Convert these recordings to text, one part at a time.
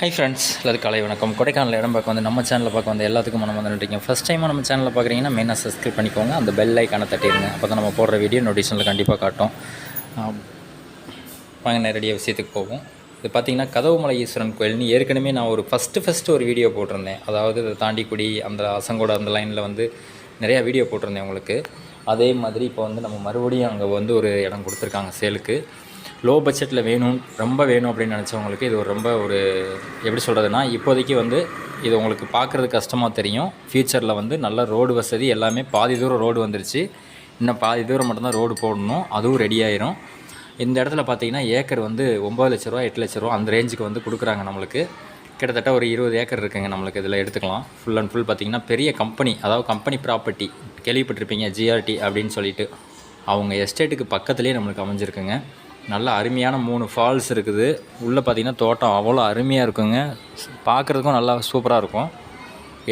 Hi friends எல்லாரும் காலை வணக்கம். கொடைக்கானல் இடம் பார்க்க வந்து நம்ம சேனலில் பார்க்க வந்து எல்லாத்துக்கும் மனம் வந்துட்டுருக்கீங்க ஃபஸ்ட் டைமாக நம்ம சேனலில் பார்க்குறீங்கன்னா மெயினாக சப்ஸ்கிரைப் பண்ணிக்கோங்க. அந்த பெல் ஐக்கானை தட்டிடுங்க. அப்போ தான் நம்ம போடுற வீடியோ நோட்டிஷனில் கண்டிப்பாக காட்டும். வாங்க நேரடியாக விஷயத்துக்கு போவோம். இது பார்த்தீங்கன்னா கதவுமலை ஈஸ்வரன் கோயில்னு ஏற்கனவே நான் ஒரு ஃபஸ்ட்டு ஃபஸ்ட்டு ஒரு வீடியோ போட்டிருந்தேன். அதாவது இதை தாண்டிக்குடி அந்த அசங்கோட அந்த லைனில் வந்து நிறையா வீடியோ போட்டிருந்தேன் உங்களுக்கு. அதே மாதிரி இப்போ வந்து நம்ம மறுபடியும் அங்கே வந்து ஒரு இடம் கொடுத்துருக்காங்க சேலுக்கு. லோ பட்ஜெட்டில் வேணும் ரொம்ப வேணும் அப்படின்னு நினச்சவங்களுக்கு இது ஒரு ரொம்ப ஒரு எப்படி சொல்கிறதுனா இப்போதைக்கு வந்து இது உங்களுக்கு பார்க்குறது கஷ்டமாக தெரியும். ஃப்யூச்சரில் வந்து நல்ல ரோடு வசதி எல்லாமே பாதி தூரம் ரோடு வந்துருச்சு. இன்னும் பாதி தூரம் மட்டும்தான் ரோடு போடணும். அதுவும் ரெடி ஆயிரும். இந்த இடத்துல பார்த்தீங்கன்னா ஏக்கர் வந்து ஒம்பது லட்ச ரூபா எட்டு லட்ச ரூபா அந்த ரேஞ்சுக்கு வந்து கொடுக்குறாங்க நம்மளுக்கு. கிட்டத்தட்ட ஒரு இருபது ஏக்கர் இருக்குங்க நம்மளுக்கு இதில் எடுத்துக்கலாம். ஃபுல் அண்ட் ஃபுல் பார்த்தீங்கன்னா பெரிய கம்பெனி அதாவது கம்பெனி ப்ராப்பர்ட்டி கேள்விப்பட்டிருப்பீங்க ஜிஆர்டி அப்படின்னு சொல்லிட்டு. அவங்க எஸ்டேட்டுக்கு பக்கத்துலேயே நம்மளுக்கு அமைஞ்சிருக்குங்க. நல்ல அருமையான மூணு ஃபால்ஸ் இருக்குது. உள்ளே பார்த்தீங்கன்னா தோட்டம் அவ்வளோ அருமையாக இருக்குங்க. பார்க்குறதுக்கும் நல்லா சூப்பராக இருக்கும்.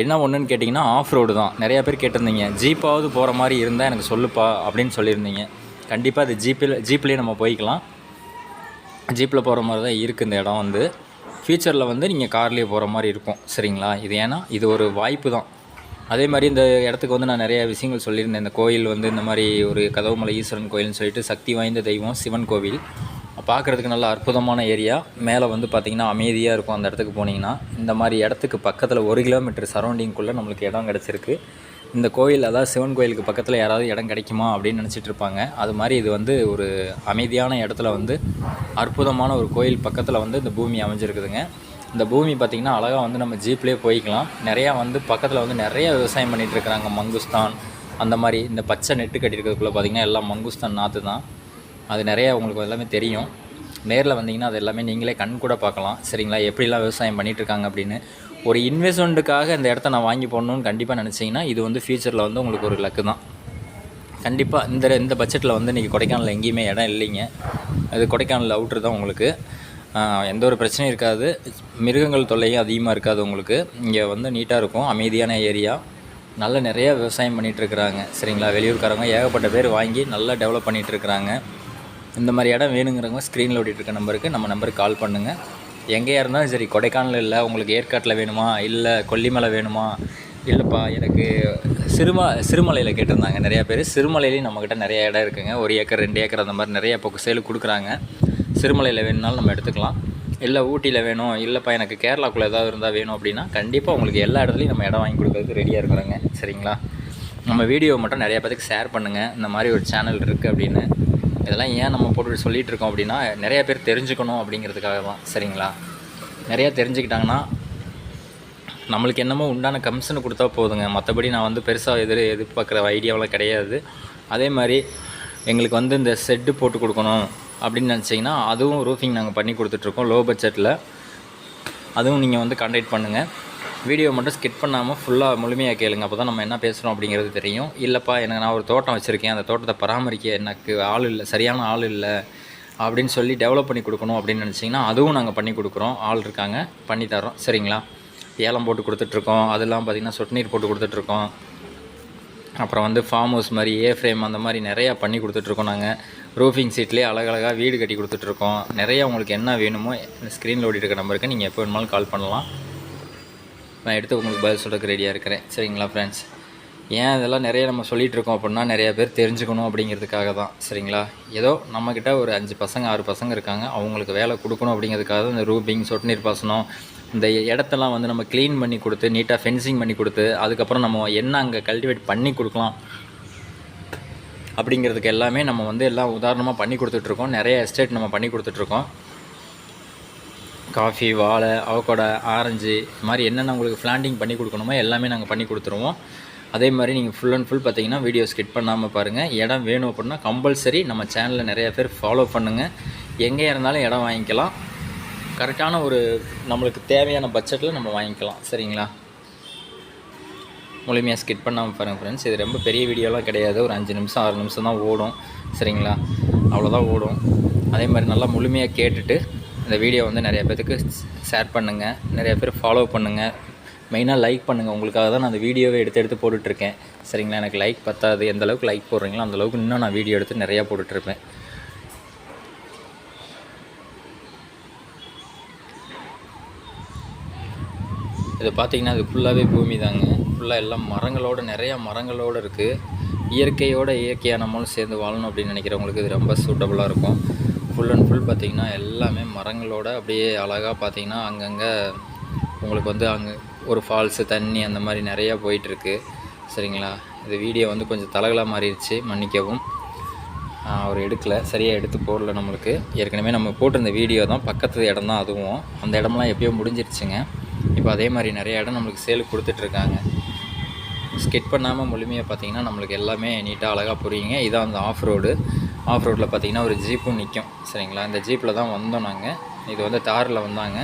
என்ன ஒன்றுன்னு கேட்டிங்கன்னா ஆஃப் ரோடு தான். நிறையா பேர் கேட்டிருந்தீங்க. ஜீப்பாவது போகிற மாதிரி இருந்தால் எனக்கு சொல்லுப்பா அப்படின்னு சொல்லியிருந்தீங்க. கண்டிப்பாக அது ஜீப்பில் ஜீப்லேயே நம்ம போய்க்கலாம். ஜீப்பில் போகிற மாதிரி தான் இருக்குது இந்த இடம் வந்து. ஃப்யூச்சரில் வந்து நீங்கள் கார்லேயே போகிற மாதிரி இருக்கும். சரிங்களா? இது ஏன்னா இது ஒரு வாய்ப்பு தான். அதே மாதிரி இந்த இடத்துக்கு வந்து நான் நிறைய விஷயங்கள் சொல்லியிருந்தேன். இந்த கோயில் வந்து இந்த மாதிரி ஒரு கதவுமலை ஈஸ்வரன் கோயில்னு சொல்லிட்டு சக்தி வாய்ந்த தெய்வம் சிவன் கோவில். பார்க்குறதுக்கு நல்ல அற்புதமான ஏரியா. மேலே வந்து பார்த்திங்கன்னா அமைதியாக இருக்கும் அந்த இடத்துக்கு போனீங்கன்னா. இந்த மாதிரி இடத்துக்கு பக்கத்தில் ஒரு கிலோமீட்டர் சரௌண்டிங்குள்ளே நம்மளுக்கு இடம் கிடச்சிருக்கு. இந்த கோயில் அதாவது சிவன் கோயிலுக்கு பக்கத்தில் யாராவது இடம் கிடைக்குமா அப்படின்னு நினச்சிட்டு இருப்பாங்க. அது மாதிரி இது வந்து ஒரு அமைதியான இடத்துல வந்து அற்புதமான ஒரு கோயில் பக்கத்தில் வந்து இந்த பூமி அமைஞ்சிருக்குதுங்க. இந்த பூமி பார்த்திங்கன்னா அழகாக வந்து நம்ம ஜீப்லேயே போய்க்கலாம். நிறையா வந்து பக்கத்தில் வந்து நிறைய விவசாயம் பண்ணிகிட்டு இருக்கிறாங்க. மங்குஸ்தான் அந்த மாதிரி இந்த பச்சை நெட்டு கட்டியிருக்கிறதுக்குள்ளே பார்த்திங்கன்னா எல்லாம் மங்குஸ்தான் நாற்று தான். அது நிறையா உங்களுக்கு எல்லாமே தெரியும். நேரில் வந்தீங்கன்னா அது எல்லாமே நீங்களே கண் கூட பார்க்கலாம். சரிங்களா? எப்படிலாம் விவசாயம் பண்ணிகிட்ருக்காங்க அப்படின்னு. ஒரு இன்வெஸ்ட்மெண்ட்டுக்காக இந்த இடத்த நான் வாங்கி போடணும்னு கண்டிப்பாக நினச்சிங்கன்னா இது வந்து ஃப்யூச்சரில் வந்து உங்களுக்கு ஒரு லக்கு தான். கண்டிப்பாக இந்த இந்த பட்ஜெட்டில் வந்து இன்றைக்கி கொடைக்கானல் எங்கேயுமே இடம் இல்லைங்க. அது கொடைக்கானல் அவுட்ரு தான் உங்களுக்கு. எந்த ஒரு பிரச்சனையும் இருக்காது. மிருகங்கள் தொல்லையும் அதிகமாக இருக்காது உங்களுக்கு. இங்கே வந்து நீட்டாக இருக்கும். அமைதியான ஏரியா நல்ல நிறைய விவசாயம் பண்ணிகிட்ருக்குறாங்க சரிங்களா? வெளியூர்காரங்க ஏகப்பட்ட பேர் வாங்கி நல்லா டெவலப் பண்ணிகிட்ருக்குறாங்க இந்த மாதிரி இடம் வேணுங்கிறவங்க ஸ்க்ரீனில் ஓடிட்டு இருக்க நம்பருக்கு நம்ம நம்பருக்கு கால் பண்ணுங்கள் எங்கேயா இருந்தாலும் சரி கொடைக்கானல் இல்லை உங்களுக்கு ஏற்காட்டில் வேணுமா? இல்லை கொல்லிமலை வேணுமா? இல்லைப்பா எனக்கு சிறும சிறுமலையில் கேட்டிருந்தாங்க நிறையா பேர். சிறுமலையிலையும் நம்மக்கிட்ட நிறைய இடம் இருக்குங்க. ஒரு ஏக்கர் ரெண்டு ஏக்கர் அந்த மாதிரி நிறைய இப்போ சேலு கொடுக்குறாங்க. சிறுமலையில் வேணும்னாலும் நம்ம எடுத்துக்கலாம். இல்லை ஊட்டியில் வேணும் இல்லைப்பா எனக்கு கேரளாக்குள்ளே ஏதாவது இருந்தால் வேணும் அப்படின்னா கண்டிப்பாக உங்களுக்கு எல்லா இடத்துலையும் நம்ம இடம் வாங்கி கொடுக்கறதுக்கு ரெடியாக இருக்கிறோங்க சரிங்களா? நம்ம வீடியோ மட்டும் நிறைய பேருக்கு ஷேர் பண்ணுங்கள் இந்த மாதிரி ஒரு சேனல் இருக்குது அப்படின்னு. இதெல்லாம் ஏன் நம்ம போட்டு சொல்லிகிட்டு இருக்கோம் அப்படின்னா நிறைய பேர் தெரிஞ்சுக்கணும் அப்படிங்கிறதுக்காக தான் சரிங்களா? நிறையா தெரிஞ்சுக்கிட்டாங்கன்னா நம்மளுக்கு என்னமோ உண்டான கமிஷன் கொடுத்தா போதுங்க. மற்றபடி நான் வந்து பெருசாக எதிர் எதிர்பார்க்குற ஐடியாவெலாம் கிடையாது. அதே மாதிரி எங்களுக்கு வந்து இந்த செட்டு போட்டு கொடுக்கணும். அப்படின்னு நினச்சிங்கன்னா அதுவும் ரூஃபிங் நாங்கள் பண்ணி கொடுத்துட்ருக்கோம் லோ பட்ஜெட்டில் அதுவும் நீங்கள் வந்து கான்டாக்ட் பண்ணுங்கள் வீடியோ மட்டும் ஸ்கிப் பண்ணாமல் ஃபுல்லாக முழுமையாக கேளுங்க. அப்போ தான் நம்ம என்ன பேசுகிறோம் அப்படிங்கிறது தெரியும். இல்லைப்பா எனக்கு நான் ஒரு தோட்டம் வச்சுருக்கேன். அந்த தோட்டத்தை பராமரிக்க எனக்கு ஆள் இல்லை சரியான ஆள் இல்லை அப்படின்னு சொல்லி டெவலப் பண்ணி கொடுக்கணும் அப்படின்னு நினச்சிங்கன்னா அதுவும் நாங்கள் பண்ணி கொடுக்குறோம். ஆள் இருக்காங்க பண்ணி தரோம் சரிங்களா? ஏலம் போட்டு கொடுத்துட்ருக்கோம். அதெல்லாம் பார்த்திங்கன்னா சொட்டு நீர் போட்டு கொடுத்துட்ருக்கோம். அப்புறம் வந்து ஃபார்ம் ஹவுஸ் மாதிரி ஏ ஃப்ரேம் அந்த மாதிரி நிறையா பண்ணி கொடுத்துட்ருக்கோம் நாங்கள் ரூஃபிங் சீட்லேயே அழகழகாக வீடு கட்டி கொடுத்துட்ருக்கோம். நிறையா உங்களுக்கு என்ன வேணுமோ ஸ்க்ரீனில் ஓடிட்டு இருக்க நம்பருக்கு நீங்கள் எப்போ வேணுமாலும் கால் பண்ணலாம். நான் எடுத்து உங்களுக்கு பதில் சொல்கிறதுக்கு ரெடியாக இருக்கிறேன். சரிங்களா ஃப்ரெண்ட்ஸ் ஏன் இதெல்லாம் நிறைய நம்ம சொல்லிகிட்டு இருக்கோம் அப்படின்னா நிறைய பேர் தெரிஞ்சுக்கணும் அப்படிங்கிறதுக்காக தான். சரிங்களா? ஏதோ நம்மக்கிட்ட ஒரு அஞ்சு பசங்க ஆறு பசங்க இருக்காங்க. அவங்களுக்கு வேலை கொடுக்கணும் அப்படிங்கிறதுக்காக தான் இந்த ரூபிங் சொட்டு நீர் பாசனம் இந்த இடத்தெல்லாம் வந்து நம்ம க்ளீன் பண்ணி கொடுத்து நீட்டாக ஃபென்சிங் பண்ணி கொடுத்து அதுக்கப்புறம் நம்ம என்ன அங்கே கல்டிவேட் பண்ணி கொடுக்கலாம் அப்படிங்கிறதுக்கு எல்லாமே நம்ம வந்து எல்லாம் உதாரணமாக பண்ணி கொடுத்துட்ருக்கோம். நிறைய எஸ்டேட் நம்ம பண்ணி கொடுத்துட்ருக்கோம். காஃபி வாழை அவக்கோடை ஆரஞ்சு இது மாதிரி என்னென்ன உங்களுக்கு பிளான்டிங் பண்ணி கொடுக்கணுமோ எல்லாமே நாங்கள் பண்ணி கொடுத்துருவோம். அதே மாதிரி நீங்கள் ஃபுல் அண்ட் ஃபுல் பார்த்தீங்கன்னா வீடியோ ஸ்கிட் பண்ணாமல் பாருங்கள் இடம் வேணும் அப்படின்னா கம்பல்சரி நம்ம சேனலில் நிறைய பேர் ஃபாலோ பண்ணுங்கள் எங்கே இருந்தாலும் இடம் வாங்கிக்கலாம். கரெக்டான ஒரு நம்மளுக்கு தேவையான பட்ஜெட்டில் நம்ம வாங்கிக்கலாம். சரிங்களா? முழுமையாக ஸ்கிட் பண்ணாமல் பாருங்கள் ஃப்ரெண்ட்ஸ் இது ரொம்ப பெரிய வீடியோலாம் கிடையாது. ஒரு அஞ்சு நிமிஷம் ஆறு நிமிஷம் தான் ஓடும். சரிங்களா? அவ்வளோதான் ஓடும். அதே மாதிரி நல்லா முழுமையாக கேட்டுட்டு இந்த வீடியோ வந்து நிறைய பேர்த்துக்கு ஷேர் பண்ணுங்கள் நிறைய பேர் ஃபாலோ பண்ணுங்கள் மெயினாக லைக் பண்ணுங்கள் உங்களுக்காக தான் நான் அந்த வீடியோவை எடுத்து எடுத்து போட்டுட்ருக்கேன். சரிங்களா? எனக்கு லைக் பத்தாது. எந்த அளவுக்கு லைக் போடுறீங்களோ அந்த அளவுக்கு இன்னும் நான் வீடியோ எடுத்து நிறையா போட்டுட்ருப்பேன். இது பார்த்திங்கன்னா அது ஃபுல்லாகவே பூமி தாங்க ஃபுல்லாக எல்லாம் மரங்களோட நிறையா மரங்களோடு இருக்குது இயற்கையோட இயற்கையாக நம்மளும் சேர்ந்து வாழணும் அப்படின்னு நினைக்கிறவங்களுக்கு இது ரொம்ப சூட்டபுளாக இருக்கும். ஃபுல் அண்ட் ஃபுல் பார்த்திங்கன்னா எல்லாமே மரங்களோட அப்படியே அழகாக பார்த்திங்கன்னா அங்கங்கே உங்களுக்கு வந்து அங்கே ஒரு ஃபால்ஸு தண்ணி அந்த மாதிரி நிறையா போயிட்டுருக்கு. சரிங்களா? இது வீடியோ வந்து கொஞ்சம் தலகலாக மாறிடுச்சு மன்னிக்கவும். அவர் எடுக்கலை. சரியாக எடுத்து போடல நம்மளுக்கு. ஏற்கனவே நம்ம போட்டிருந்த வீடியோ தான் பக்கத்து இடம் தான் அதுவும். அந்த இடம்லாம் எப்பயோ முடிஞ்சிருச்சுங்க. இப்போ அதே மாதிரி நிறைய இடம் நம்மளுக்கு சேலுக்கு கொடுத்துட்ருக்காங்க ஸ்கிட் பண்ணாமல் முழுமையாக பார்த்தீங்கன்னா நம்மளுக்கு எல்லாமே நீட்டாக அழகாக புரியுங்க. இதான் அந்த ஆஃப் ரோடு ஆஃப் ரோட்டில் பார்த்தீங்கன்னா ஒரு ஜீப்பும் நிற்கும் சரிங்களா? இந்த ஜீப்பில் தான் வந்தோம் நாங்கள் இது வந்து தாரில் வந்தாங்க.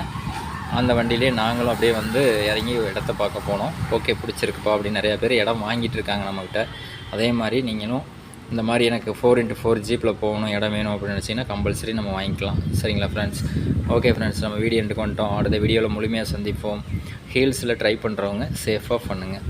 அந்த வண்டியிலே நாங்களும் அப்படியே வந்து இறங்கி இடத்த பார்க்க போனோம். ஓகே பிடிச்சிருக்குப்பா அப்படின்னு நிறையா பேர் இடம் வாங்கிட்டு இருக்காங்க நம்மக்கிட்ட அதே மாதிரி நீங்களும் இந்த மாதிரி எனக்கு ஃபோர் இன்ட்டு ஃபோர் ஜீப்பில் போகணும் இடம் வேணும் அப்படின்னு நினச்சிங்கன்னா கம்பல்சரி நம்ம வாங்கிக்கலாம். சரிங்களா ஃப்ரெண்ட்ஸ் ஓகே ஃப்ரெண்ட்ஸ் நம்ம வீடியோ வந்துட்டோம். அடுத்த வீடியோவில் முழுமையாக சந்திப்போம். ஹீல்ஸில் ட்ரை பண்ணுறவங்க சேஃபாக பண்ணுங்கள்